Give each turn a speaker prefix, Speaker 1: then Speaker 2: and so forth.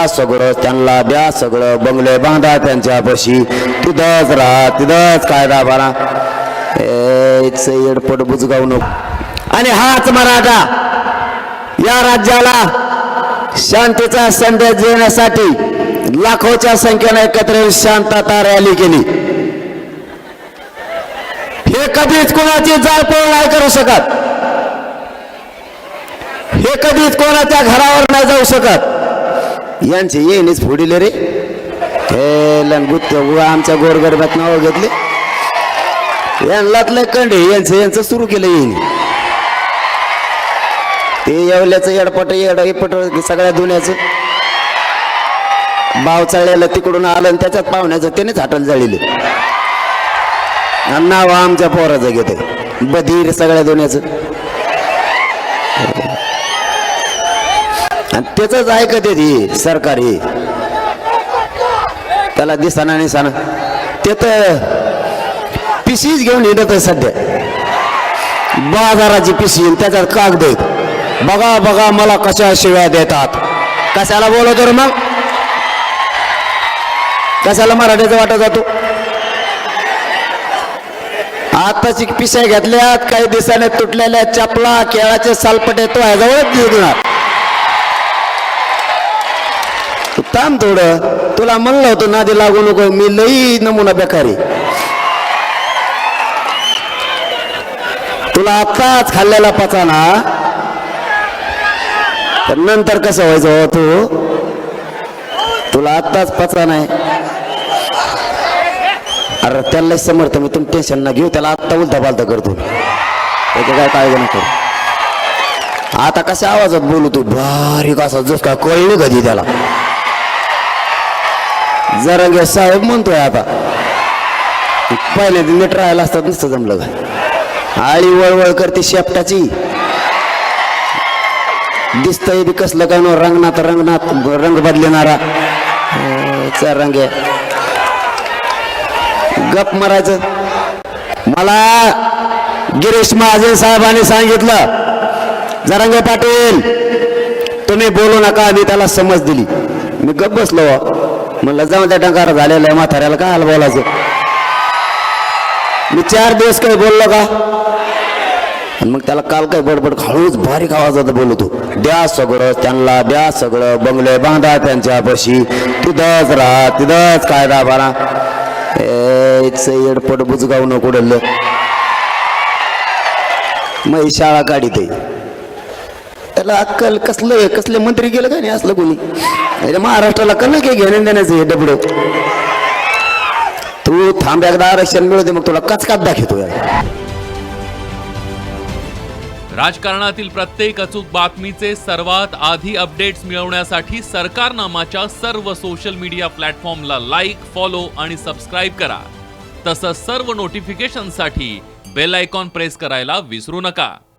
Speaker 1: द्या सगळं त्यांना द्या सगळं. बंगले बांधा त्यांच्यापाशी. तिथंच राहा तिथंच कायदा बारा एडपट बुजगाव नको. आणि हाच मराठा या राज्याला शांतीचा संदेश देण्यासाठी लाखोच्या संख्येने एकत्र शांतता रॅली केली. हे कधीच कोणाची जाळपोळ नाही करू शकत. हे कधीच कोणाच्या घरावर नाही जाऊ शकत. यांचे येणीच फोडिले रे. हे लंगुत आमच्या गोरगरबात नाव घेतले. यांना कंडे यांचं यांचं सुरू केलं येईन. ते येवल्याचं येडपट येड पट सगळ्या धुण्याचं बाव चाळल्याला तिकडून आलं आणि त्याच्यात पाहुण्याचं त्यानेच हाटल जाळीले. आणि नाव आमच्या पोराचं घेते बधीर सगळ्या धुण्याचं आणि त्याच ऐकत ती सरकार. सरकारी त्याला दिसाना निसाना. ते तर पिशीच घेऊन येत सध्या. बाजाराची पिशी त्याच्यात कागद आहेत. बघा बघा मला कशा शिव्या देतात. कशाला बोलवतो रे मग? कशाला मराठ्याचा वाटा जातो? आताची पिशा घेतल्यात काही दिवसाने तुटलेल्या चपला केळाचे सालपटे तो ह्याजवळच देणार थांब थोडं तुला म्हणलं होतं नादी लागू नको मी लई नमुना बेकारी. तुला आत्ताच खाल्लेला पचाना. तर नंतर कसं व्हायचं हो तू? तुला आत्ताच पचा नाही अरे त्याला समर्थ मी तुम्ही टेन्शन ना घेऊ त्याला आत्ता उलटा पालता करतो त्याचं काय काळजी नको आता कशा आवाजात बोलू तू? बारीक असा जस का कळलं कधी त्याला? जरा साहेब म्हणतोय आता. दिन नीट राहायला असतात नुसतं जमलं का? आळी वळवळ करते शेपटाची. दिसतंय बी कसलं काय नो रंगनाथ रंगनाथ रंग बदलणारा. चा रंग गप मारायचं. मला गिरीश महाजन साहेबांनी सांगितलं. जरांगे पाटील. तुम्ही बोलू नका मी त्याला समज दिली. मी गप बसलो. म्हणलं जाऊ त्या टंकार झालेलं आहे म्हाताऱ्याला काय हाल बोलायचं? मी चार दिवस काही बोललो का? आणि मग त्याला काल काय बडबड हळूच बारीक आवाजात बोलतो. द्या सगळं त्यांना द्या सगळं बंगले बांधा त्यांच्यापाशी. तिथंच राहा तिथंच कायदा बारा एडपट बुजगाव न कुडलं मग ही शाळा काढीत त्याला अक्कल कसलं कसले मंत्री गेलं का नाही असलं कोणी? महाराष्ट्राला कल काही घेणं देण्याचं हे डबड तू थांब एकदा आरक्षण मिळते मग तुला कचकात दाखवतो
Speaker 2: राजकारणातील प्रत्येक अचूक बातमीचे सर्वात आधी अपडेट्स मिळवण्यासाठी सरकारनामाच्या सर्व सोशल मीडिया प्लॅटफॉर्मला लाईक फॉलो आणि सबस्क्राईब करा. तसंच सर्व नोटिफिकेशनसाठी बेल आयकॉन प्रेस करायला विसरू नका.